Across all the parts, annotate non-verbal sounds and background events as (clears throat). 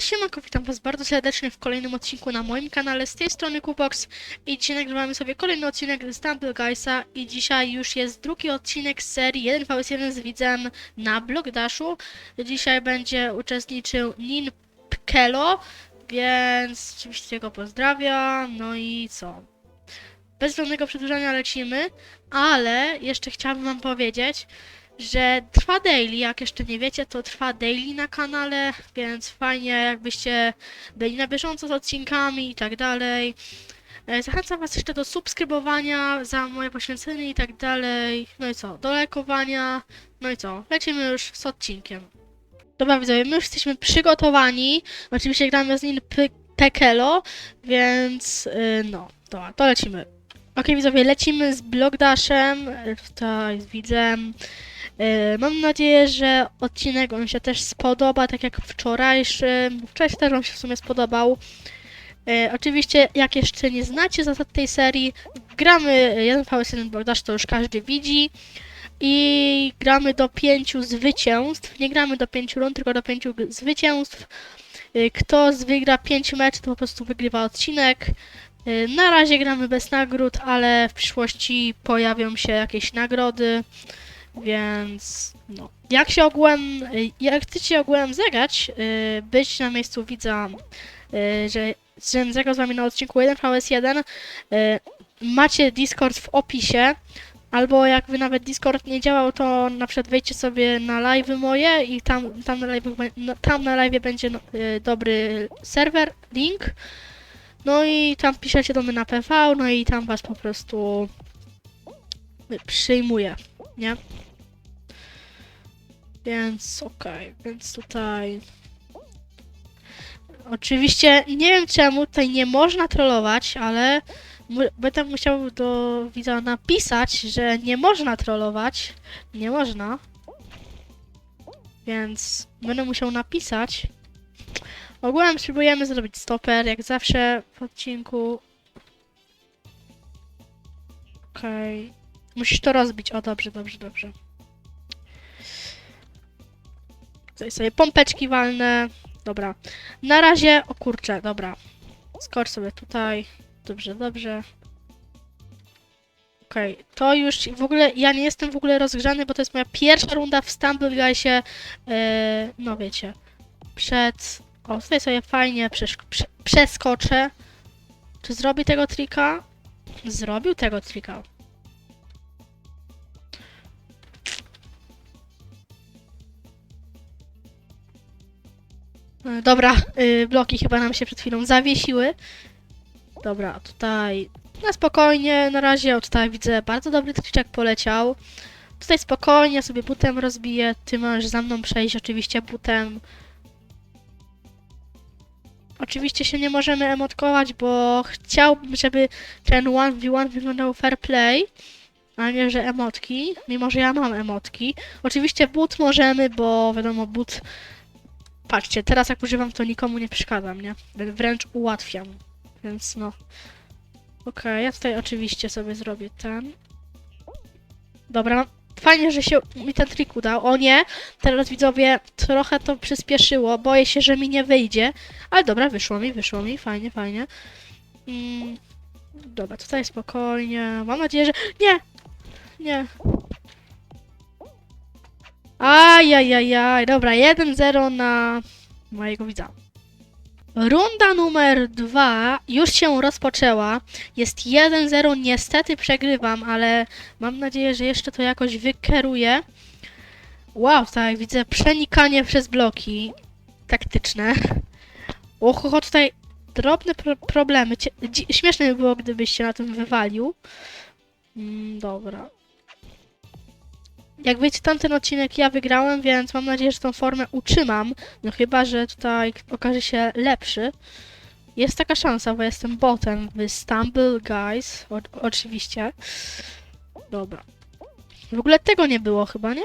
Siemanko, witam was bardzo serdecznie w kolejnym odcinku na moim kanale z tej strony Kubox i dzisiaj nagrywamy sobie kolejny odcinek z Stumble Guysa i dzisiaj już jest drugi odcinek z serii 1vs1 z widzem na Block Dashu. Dzisiaj będzie uczestniczył Nin Pkelo, więc oczywiście go pozdrawiam, no i co? Bez żadnego przedłużania lecimy, ale jeszcze chciałabym wam powiedzieć, że trwa daily, jak jeszcze nie wiecie, to trwa daily na kanale, więc fajnie jakbyście byli na bieżąco z odcinkami i tak dalej. E, Zachęcam was jeszcze do subskrybowania za moje poświęcenie i tak dalej. No i co, do lajkowania. No i co, lecimy już z odcinkiem. Dobra widzowie, my już jesteśmy przygotowani. Oczywiście gramy z nim Pekelo, więc y, no, to, to lecimy. Okej widzowie, lecimy z Blockdashem, y, tutaj. E, Mam nadzieję, że odcinek on się też spodoba, tak jak wczorajszy. Wczoraj też on się w sumie spodobał. E, oczywiście, jak jeszcze nie znacie zasad tej serii, gramy 1v1 Bogdasz, to już każdy widzi. I gramy do pięciu zwycięstw. Nie gramy do pięciu rund, tylko do pięciu g- zwycięstw. E, Kto wygra 5 meczów, to po prostu wygrywa odcinek. E, Na razie gramy bez nagród, ale w przyszłości pojawią się jakieś nagrody. Więc no. Jak się ogółem, y, jak chcecie ogółem zagrać, y, być na miejscu widza, y, że żebym zagrał z wami na odcinku 1vs1, y, macie Discord w opisie, albo jak wy nawet Discord nie działał, to na przykład wejdźcie sobie na live moje i tam, tam, na, live, tam na live będzie no, y, dobry serwer, link, no i tam piszecie do mnie na PV, no i tam was po prostu przyjmuję, nie? Więc okej, więc tutaj. Oczywiście nie wiem czemu tutaj nie można trollować, ale będę musiał do widza napisać, że nie można trollować. Nie można. Więc będę musiał napisać. Ogółem spróbujemy zrobić stoper, jak zawsze w odcinku. Okej. Musisz to rozbić. O, dobrze, dobrze, dobrze. Tutaj sobie pompeczki walne. Dobra. Na razie, o kurczę, dobra. Skocz sobie tutaj. Dobrze, dobrze. Okej, to już w ogóle, ja nie jestem w ogóle rozgrzany, bo to jest moja pierwsza runda w Stumble Guysie. E, no wiecie, przed... O, tutaj sobie fajnie prze, przeskoczę. Czy zrobi tego trika? Zrobił tego trika. Dobra, y, bloki chyba nam się przed chwilą zawiesiły. Dobra, tutaj na spokojnie, na razie o tutaj widzę bardzo dobry triczek poleciał. Tutaj spokojnie sobie butem rozbiję, ty możesz za mną przejść oczywiście butem. Oczywiście się nie możemy emotkować, bo chciałbym, żeby ten 1v1 wyglądał fair play, a nie, że emotki, mimo że ja mam emotki. Oczywiście but możemy, bo wiadomo, but Patrzcie, teraz jak używam, to nikomu nie przeszkadzam, nie? Wrę- Wręcz ułatwiam. Więc no. Okej, ja tutaj oczywiście sobie zrobię ten. Dobra, fajnie, że się mi ten trik udał. O nie, teraz widzowie, trochę to przyspieszyło. Boję się, że mi nie wyjdzie. Ale dobra, wyszło mi, wyszło mi, fajnie, fajnie. Mm, dobra, tutaj spokojnie. Mam nadzieję, że... Nie! Nie. Ajajajaj, dobra, 1-0 na mojego widza. Runda numer 2 już się rozpoczęła. Jest 1-0, niestety przegrywam, ale mam nadzieję, że jeszcze to jakoś wykeruję. Wow, tak, widzę przenikanie przez bloki taktyczne. Oho, tutaj drobne pro problemy. Cie śmieszne by było, gdybyś się na tym wywalił. Mm, dobra. Jak wiecie, tamten odcinek ja wygrałem, więc mam nadzieję, że tą formę utrzymam. No chyba, że tutaj okaże się lepszy. Jest taka szansa, bo jestem botem w Stumble Guys. O, oczywiście. Dobra. W ogóle tego nie było chyba, nie?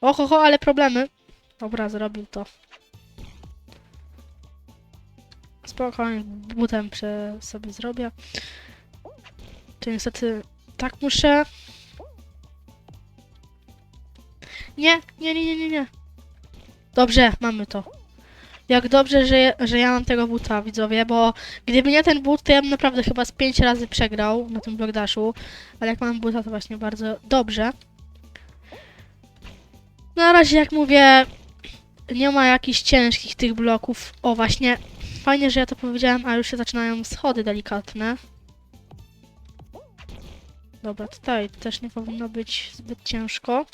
Oho, ho, ale problemy. Dobra, zrobił to. Spokojnie, butem sobie zrobię. To niestety tak muszę. Nie, nie, nie, nie, nie, nie. Dobrze, mamy to. Jak dobrze, że, że ja mam tego buta, widzowie, bo gdyby nie ten but, to ja bym naprawdę chyba z pięć razy przegrał na tym blokdaszu. Ale jak mam buta, to właśnie bardzo dobrze. Na razie, jak mówię, nie ma jakichś ciężkich tych bloków. O, właśnie, fajnie, że ja to powiedziałem, a już się zaczynają schody delikatne. Dobra, tutaj też nie powinno być zbyt ciężko.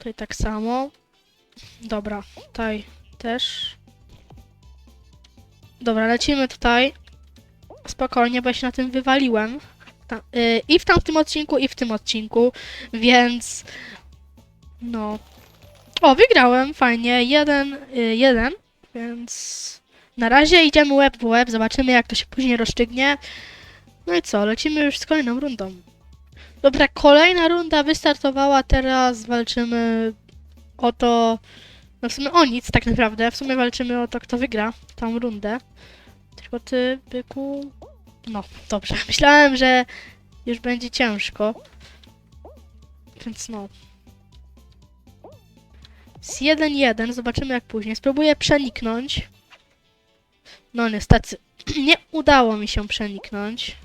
Tutaj tak samo. Dobra, tutaj też. Dobra, lecimy tutaj. Spokojnie, bo ja się na tym wywaliłem. Ta, y, I w tamtym odcinku, i w tym odcinku, więc no. O, wygrałem, fajnie. Jeden, y, jeden, więc na razie idziemy łeb w łeb, zobaczymy jak to się później rozstrzygnie. No i co, lecimy już z kolejną rundą. Dobra, kolejna runda wystartowała, teraz walczymy o to, no w sumie o nic tak naprawdę, w sumie walczymy o to, kto wygra tą rundę. Tylko ty, byku... No, dobrze, (laughs) myślałem, że już będzie ciężko. Więc no. Z 1-1, zobaczymy jak później. Spróbuję przeniknąć. No niestety, (clears throat) nie udało mi się przeniknąć.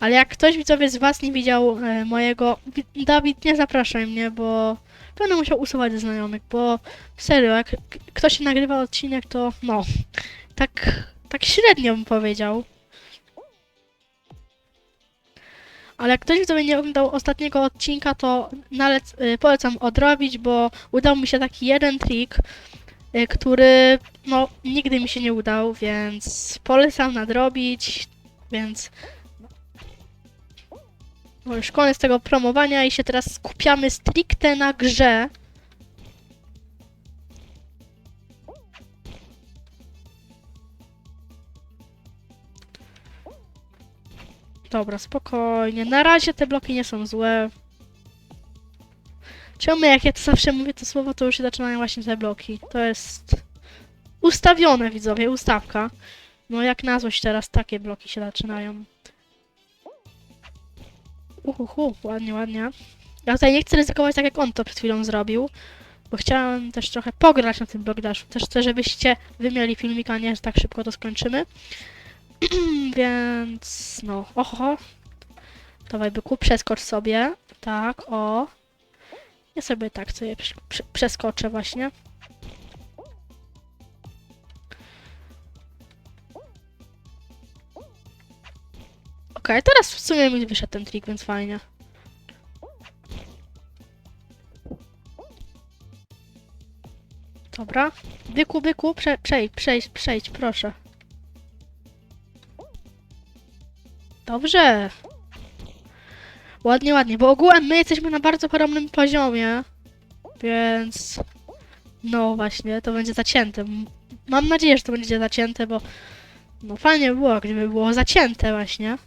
Ale jak ktoś widzowie z was nie widział e, mojego... Wi- Dawid, nie zapraszaj mnie, bo będę musiał usuwać znajomych, bo serio, jak ktoś nagrywa odcinek, to no, tak, tak średnio bym powiedział. Ale jak ktoś widzowie nie oglądał ostatniego odcinka, to nalec, y, polecam odrobić, bo udał mi się taki jeden trik, y, który no nigdy mi się nie udał, więc polecam nadrobić, więc no już koniec tego promowania i się teraz skupiamy stricte na grze. Dobra, spokojnie. Na razie te bloki nie są złe. Czemu jak ja to zawsze mówię to słowo, to już się zaczynają właśnie te bloki. To jest ustawione, widzowie, ustawka. No jak na złość teraz takie bloki się zaczynają. Uhuhu, ładnie, ładnie. Ja tutaj nie chcę ryzykować tak jak on to przed chwilą zrobił, bo chciałem też trochę pograć na tym blogdaszu. Też chcę, żebyście wy mieli filmika, nie że tak szybko to skończymy. (clears throat) Więc no, oho. Dawaj byku, przeskocz sobie. Tak, o. Ja sobie tak sobie przeskoczę właśnie. Okej, teraz w sumie mi wyszedł ten trik, więc fajnie. Dobra. Byku, byku, prze, przejdź, przejdź, przejdź, proszę. Dobrze. Ładnie, ładnie, bo ogółem my jesteśmy na bardzo podobnym poziomie. Więc... No właśnie, to będzie zacięte. Mam nadzieję, że to będzie zacięte, bo... No fajnie by było, gdyby było zacięte właśnie.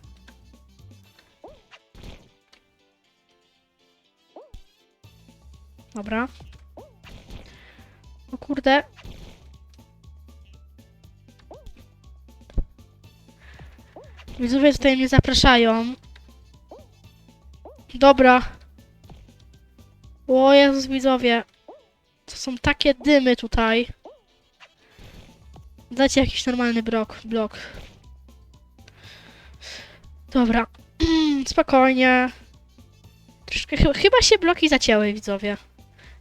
Dobra. O kurde. Widzowie tutaj mnie zapraszają. Dobra. O Jezus, widzowie. To są takie dymy tutaj. Dajcie jakiś normalny blok. blok. Dobra. (clears throat) Spokojnie. Troszkę, chy- chyba się bloki zacięły, widzowie.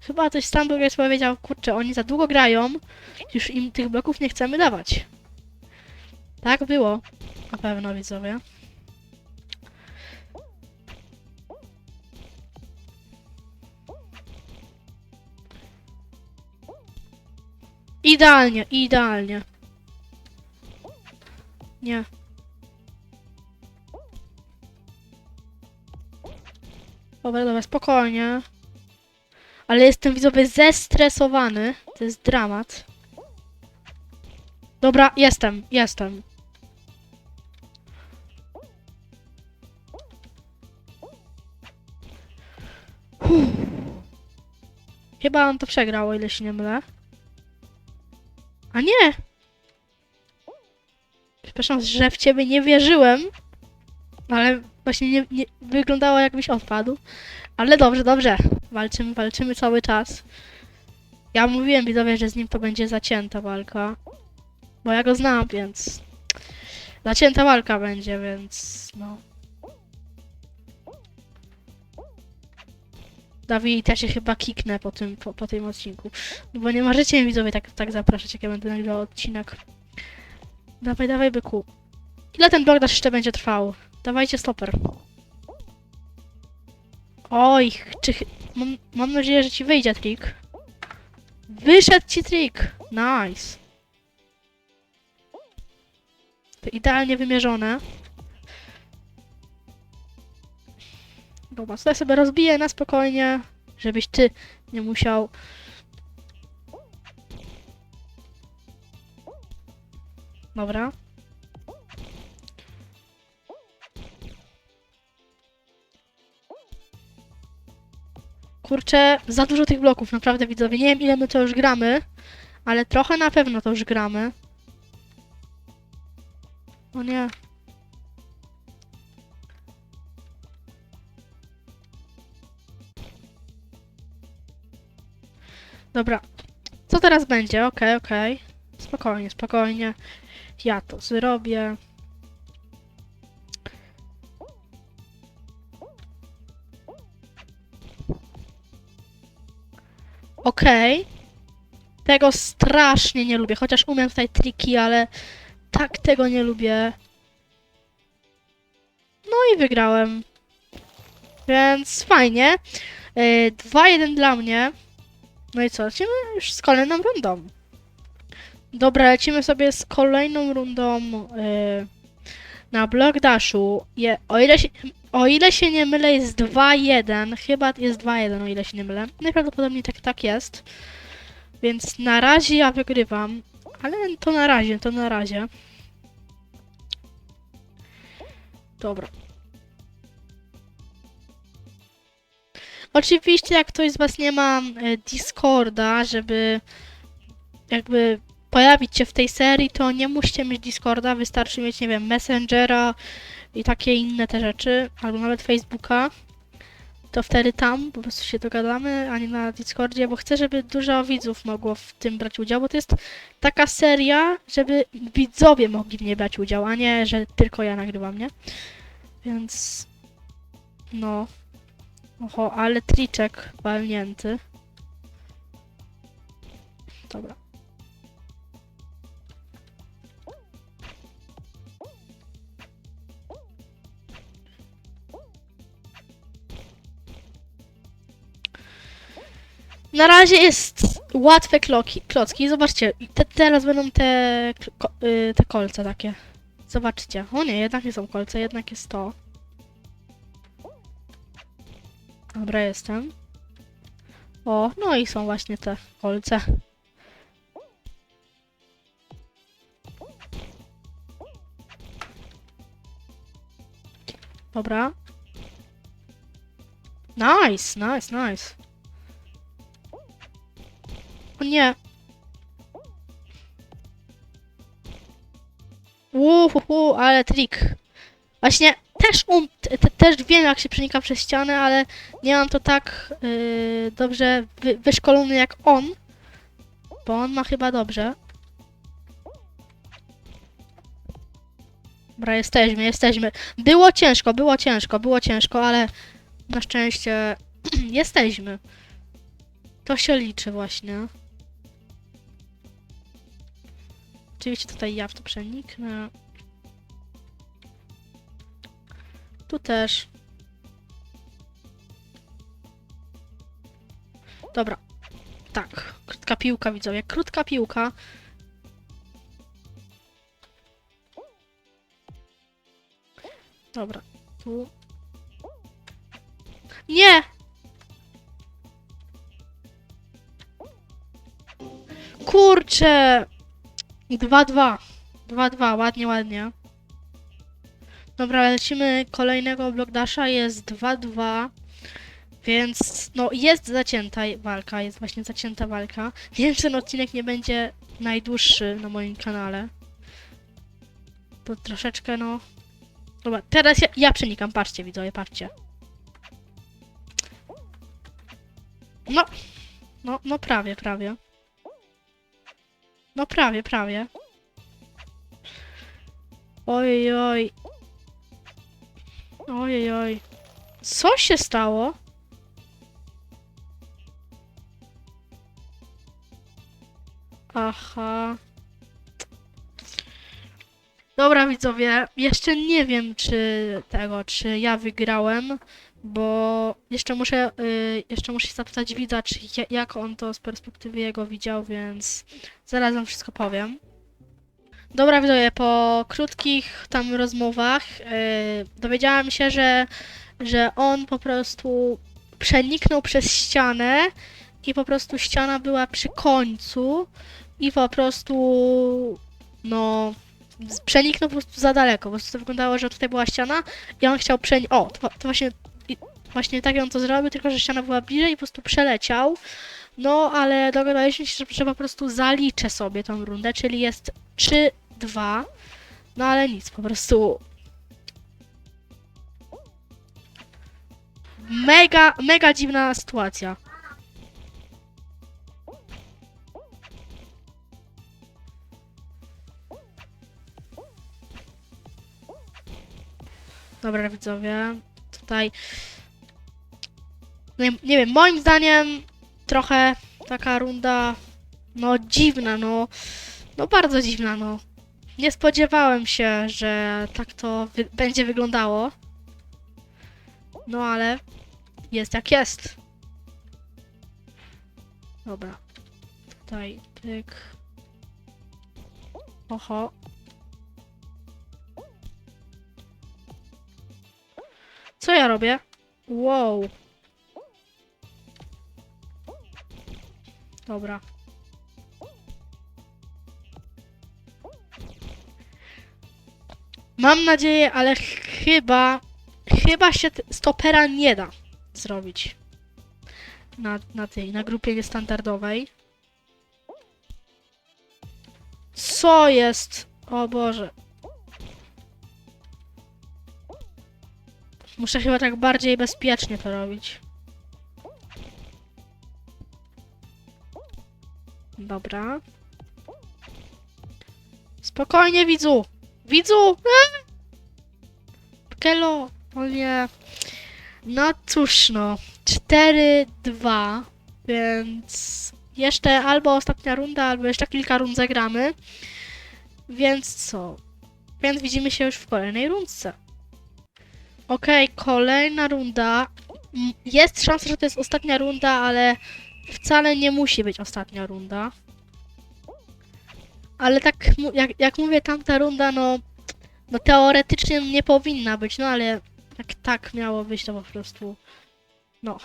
Chyba coś Stamburg jest powiedział, kurczę, oni za długo grają, już im tych bloków nie chcemy dawać. Tak było. Na pewno, widzowie. Idealnie, idealnie. Nie. Dobra, dobra, spokojnie. Ale jestem widzowie zestresowany. To jest dramat. Dobra, jestem, jestem. Uff. Chyba on to przegrał, o ile się nie mylę. A nie! Przepraszam, że w ciebie nie wierzyłem. Ale właśnie nie, nie wyglądało jakbyś odpadł. Ale dobrze, dobrze. Walczymy, walczymy cały czas. Ja mówiłem widzowie, że z nim to będzie zacięta walka. Bo ja go znam, więc... Zacięta walka będzie, więc no... Dawid, ja się chyba kiknę po tym, po, po tym odcinku. No bo nie możecie mnie widzowie tak, tak zapraszać, jak ja będę nagrywał odcinek. Dawaj, dawaj, byku. Ile ten blok jeszcze będzie trwał? Dawajcie stoper. Oj, czy... Mam, mam nadzieję, że ci wyjdzie trik. Wyszedł ci trik! Nice. To idealnie wymierzone. Dobra, tutaj sobie rozbiję na spokojnie, żebyś ty nie musiał... Dobra. Kurczę, za dużo tych bloków, naprawdę widzowie. Nie wiem ile my to już gramy, ale trochę na pewno to już gramy. O nie. Dobra. Co teraz będzie? Okej, okej. Spokojnie, spokojnie. Ja to zrobię. Okej. Tego strasznie nie lubię, chociaż umiem tutaj triki, ale tak tego nie lubię. No i wygrałem. Więc fajnie. Yy, 2-1 dla mnie. No i co, lecimy już z kolejną rundą. Dobra, lecimy sobie z kolejną rundą yy, na Block Dashu. Je, o, ile się, o ile się nie mylę, jest 2-1. Chyba jest 2-1, o ile się nie mylę. Najprawdopodobniej tak, tak jest. Więc na razie ja wygrywam. Ale to na razie, to na razie. Dobra. Oczywiście, jak ktoś z Was nie ma e, Discorda, żeby jakby pojawić się w tej serii, to nie musicie mieć Discorda, wystarczy mieć, nie wiem, Messengera i takie inne te rzeczy, albo nawet Facebooka. To wtedy tam po prostu się dogadamy, a nie na Discordzie, bo chcę, żeby dużo widzów mogło w tym brać udział, bo to jest taka seria, żeby widzowie mogli w niej brać udział, a nie, że tylko ja nagrywam, nie? Więc no. Oho, ale triczek walnięty. Dobra. Na razie jest łatwe kloki, klocki. Zobaczcie, te, teraz będą te, y, te kolce takie. Zobaczcie. O nie, jednak nie są kolce, jednak jest to. Dobra, jestem. O, no i są właśnie te kolce. Dobra. Nice, nice, nice. O nie. Uhuhu, ale trik. Właśnie też um, te, te, też wiem jak się przenika przez ścianę, ale nie mam to tak yy, dobrze wy, wyszkolony jak on. Bo on ma chyba dobrze. Dobra, jesteśmy, jesteśmy. Było ciężko, było ciężko, było ciężko, ale na szczęście (clears throat) jesteśmy. To się liczy właśnie. Oczywiście tutaj ja w to przeniknę. Tu też. Dobra. Tak. Krótka piłka, widzowie. Krótka piłka. Dobra. Tu. Nie! Kurczę! 2-2. 2-2, ładnie, ładnie. Dobra, lecimy kolejnego blockdasha, jest 2-2. Więc, no, jest zacięta walka, jest właśnie zacięta walka. Wiem, czy ten odcinek nie będzie najdłuższy na moim kanale. Bo troszeczkę, no... Dobra, teraz ja, ja przenikam, patrzcie widzowie, patrzcie. No. No, no prawie, prawie. No prawie, prawie. Oj, oj. Oj, oj. Co się stało? Aha. Dobra widzowie, jeszcze nie wiem czy tego, czy ja wygrałem, bo jeszcze muszę, y, jeszcze muszę zapytać widza, czy ja- jak on to z perspektywy jego widział, więc zaraz wam wszystko powiem. Dobra widzowie, po krótkich tam rozmowach y, dowiedziałam się, że, że on po prostu przeniknął przez ścianę i po prostu ściana była przy końcu i po prostu no przeniknął po prostu za daleko. Po prostu to wyglądało, że tutaj była ściana i on chciał przeniknąć. O, to, to właśnie, właśnie tak on to zrobił, tylko że ściana była bliżej i po prostu przeleciał. No, ale dogadaliśmy się, że, po prostu zaliczę sobie tą rundę, czyli jest 3-2. No ale nic, po prostu. Mega, mega dziwna sytuacja. Dobra, widzowie. Tutaj. Nie, nie wiem, moim zdaniem trochę taka runda. No dziwna, no. No bardzo dziwna, no. Nie spodziewałem się, że tak to wy będzie wyglądało. No ale jest jak jest. Dobra. Tutaj pyk. Oho. Co ja robię? Wow. Dobra. Mam nadzieję, ale ch- chyba, chyba się stopera nie da zrobić. Na, na tej, na grupie niestandardowej. Co jest? O Boże. Muszę chyba tak bardziej bezpiecznie to robić. Dobra. Spokojnie, widzu. Widzu! Eee! Kelo! O nie. No cóż no. 4-2. Więc jeszcze albo ostatnia runda, albo jeszcze kilka rund zagramy. Więc co? Więc widzimy się już w kolejnej rundce. Okej, kolejna runda. Jest szansa, że to jest ostatnia runda, ale wcale nie musi być ostatnia runda. Ale tak jak, jak mówię, tamta runda, no, no teoretycznie nie powinna być, no ale jak tak miało być, to po prostu, no.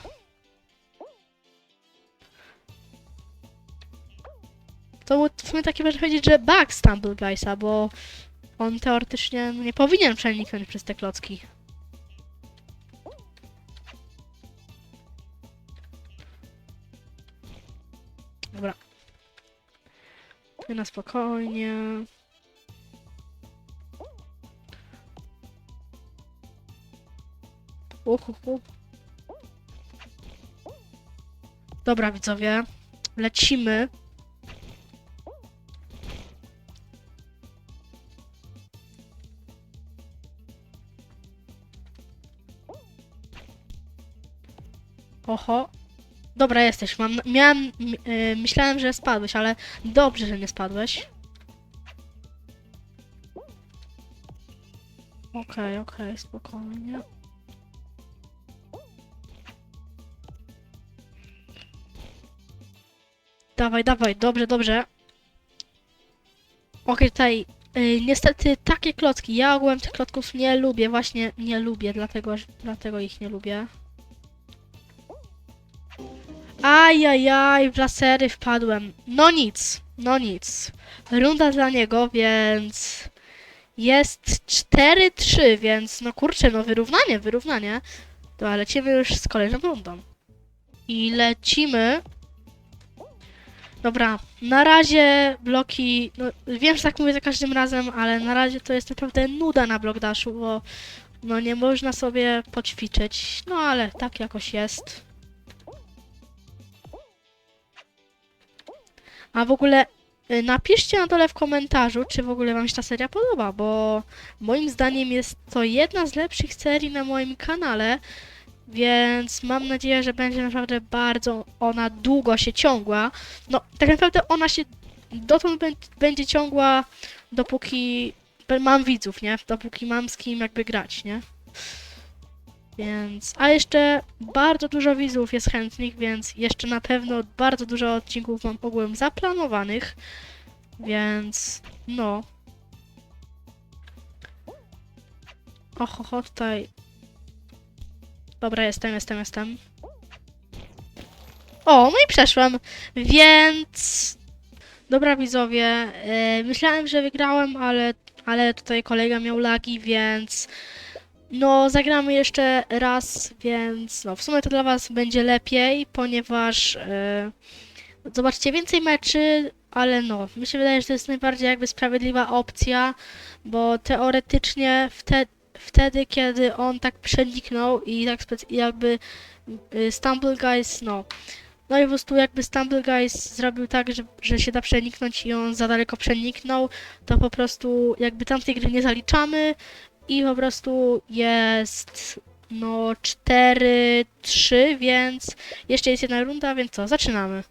To był w sumie taki można powiedzieć, że bug Stumble Guysa, bo on teoretycznie nie powinien przeniknąć przez te klocki. Ty na spokojnie. Uhuhu. Dobra, widzowie. Lecimy. Oho. Dobra, jesteś. Mam, miałem, m- y, myślałem, że spadłeś, ale dobrze, że nie spadłeś. Okej, okej, spokojnie. Dawaj, dawaj, dobrze, dobrze. Okej, tutaj y, niestety takie klocki. Ja ogółem tych klocków nie lubię, właśnie nie lubię, dlatego, dlatego ich nie lubię. Ajajaj, w lasery wpadłem. No nic, no nic. Runda dla niego, więc jest 4-3, więc no kurczę, no wyrównanie, wyrównanie. To lecimy już z kolejną rundą. I lecimy. Dobra, na razie bloki, no wiem, że tak mówię za każdym razem, ale na razie to jest naprawdę nuda na dashu, bo no nie można sobie poćwiczyć. No ale tak jakoś jest. A w ogóle y, napiszcie na dole w komentarzu, czy w ogóle wam się ta seria podoba, bo moim zdaniem jest to jedna z lepszych serii na moim kanale, więc mam nadzieję, że będzie naprawdę bardzo ona długo się ciągła. No, tak naprawdę ona się dotąd bę- będzie ciągła, dopóki mam widzów, nie? Dopóki mam z kim jakby grać, nie? Więc, a jeszcze bardzo dużo widzów jest chętnych, więc jeszcze na pewno bardzo dużo odcinków mam ogółem zaplanowanych, więc no. Oho, ho, tutaj. Dobra, jestem, jestem, jestem. O, no i przeszłem, więc... Dobra widzowie, e, myślałem, że wygrałem, ale, ale tutaj kolega miał lagi, więc... No, zagramy jeszcze raz, więc no, w sumie to dla Was będzie lepiej, ponieważ e, zobaczycie więcej meczy, ale no, mi się wydaje, że to jest najbardziej jakby sprawiedliwa opcja, bo teoretycznie wtedy, wtedy kiedy on tak przeniknął i tak jakby y, Stumble Guys, no, no i po prostu jakby Stumble Guys zrobił tak, że, że się da przeniknąć i on za daleko przeniknął, to po prostu jakby tamtej gry nie zaliczamy, i po prostu jest no 4-3, więc jeszcze jest jedna runda, więc co, zaczynamy.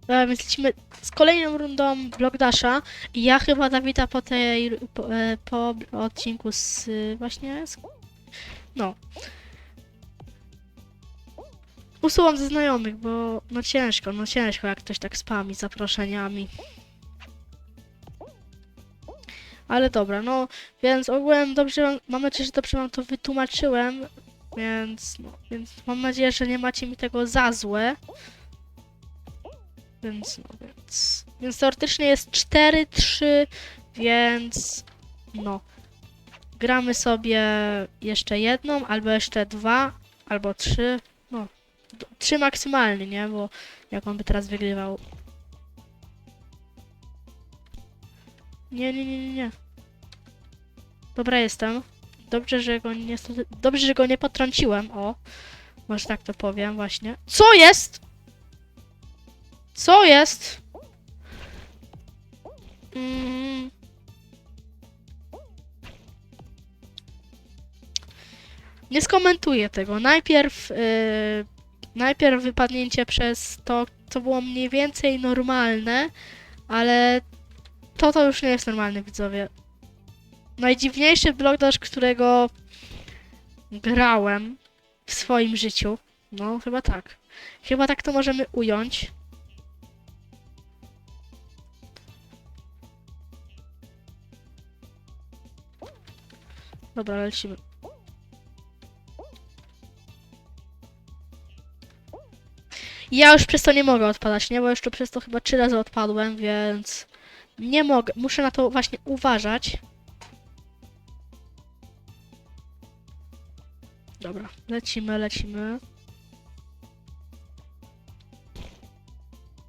Dobra, więc lecimy z kolejną rundą Block Dasha i ja chyba Dawida po tej, po, e, po odcinku z właśnie, z, no. Usuwam ze znajomych, bo no ciężko, no ciężko jak ktoś tak spami zaproszeniami. Ale dobra, no więc ogółem dobrze, mam nadzieję, że dobrze wam to wytłumaczyłem, więc, no, więc mam nadzieję, że nie macie mi tego za złe. Więc, no, więc, więc teoretycznie jest 4-3, więc, no, gramy sobie jeszcze jedną, albo jeszcze dwa, albo trzy, no, trzy maksymalnie, nie, bo jak on by teraz wygrywał. Nie, nie, nie, nie, nie. Dobra jestem. Dobrze, że go nie... Dobrze, że go nie potrąciłem, o. Może tak to powiem właśnie. Co jest? Co jest? Mm. Nie skomentuję tego. Najpierw... Yy, najpierw wypadnięcie przez to, co było mniej więcej normalne, ale to to już nie jest normalne, widzowie. Najdziwniejszy blogdash, którego grałem w swoim życiu. No, chyba tak. Chyba tak to możemy ująć. Dobra, lecimy. Ja już przez to nie mogę odpadać, nie? Bo tu przez to chyba trzy razy odpadłem, więc nie mogę. Muszę na to właśnie uważać. Dobra, lecimy, lecimy.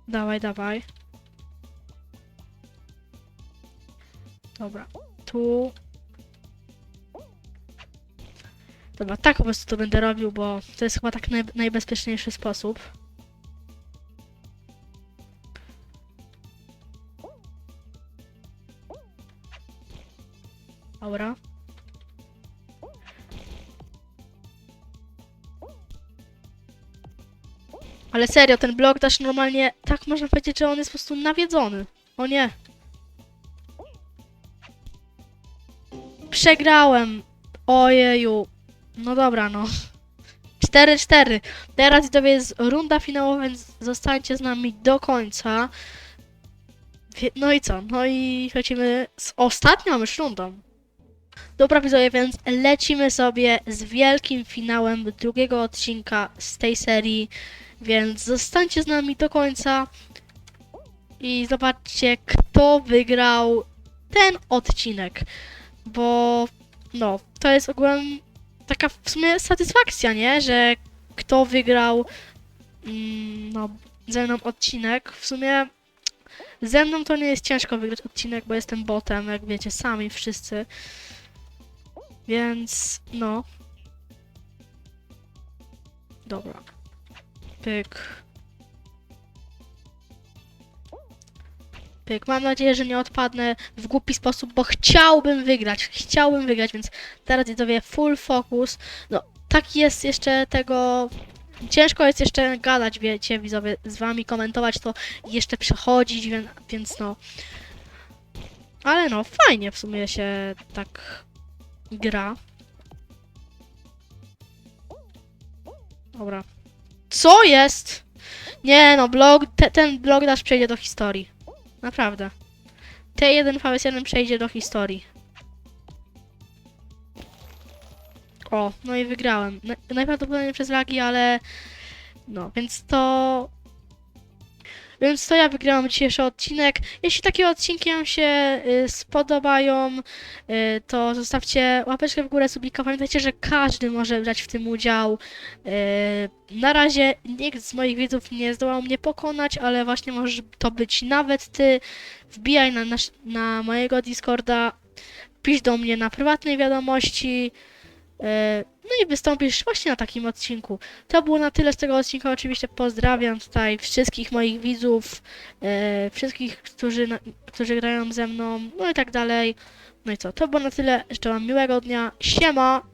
Dawaj, dawaj. Dobra, tu. Dobra, tak po prostu to będę robił, bo to jest chyba tak naj, najbezpieczniejszy sposób. Dobra. Ale serio, ten blok dasz normalnie, tak można powiedzieć, że on jest po prostu nawiedzony. O nie. Przegrałem. Ojeju. No dobra, no. 4-4. Teraz to jest runda finałowa, więc zostańcie z nami do końca. No i co? No i lecimy z ostatnią już rundą. Dobra widzowie, więc lecimy sobie z wielkim finałem drugiego odcinka z tej serii. Więc zostańcie z nami do końca i zobaczcie, kto wygrał ten odcinek. Bo no, to jest ogółem taka w sumie satysfakcja, nie? Że kto wygrał mm, no, ze mną odcinek. W sumie ze mną to nie jest ciężko wygrać odcinek, bo jestem botem, jak wiecie, sami wszyscy. Więc no. Dobra. Pyk. Pyk. Mam nadzieję, że nie odpadnę w głupi sposób, bo chciałbym wygrać. Chciałbym wygrać, więc teraz widzowie full focus. No, tak jest jeszcze tego... Ciężko jest jeszcze gadać, wiecie, widzowie, z wami, komentować to jeszcze przechodzić, więc, więc no... Ale no, fajnie w sumie się tak gra. Dobra. Co jest? Nie no, blog, te, ten blog nasz przejdzie do historii. Naprawdę. T1 VS1 przejdzie do historii. O, no i wygrałem. Na- Najprawdopodobniej przez lagi, ale... No, więc to... Więc to ja wygrałam dzisiejszy odcinek. Jeśli takie odcinki Wam się y, spodobają, y, to zostawcie łapeczkę w górę, subika. Pamiętajcie, że każdy może brać w tym udział. Y, na razie nikt z moich widzów nie zdołał mnie pokonać, ale właśnie może to być nawet ty. Wbijaj na, na mojego Discorda, pisz do mnie na prywatnej wiadomości. Y, No i wystąpisz właśnie na takim odcinku. To było na tyle z tego odcinka. Oczywiście pozdrawiam tutaj wszystkich moich widzów, e, wszystkich, którzy, którzy grają ze mną, no i tak dalej. No i co, to było na tyle. Życzę Wam miłego dnia. Siema!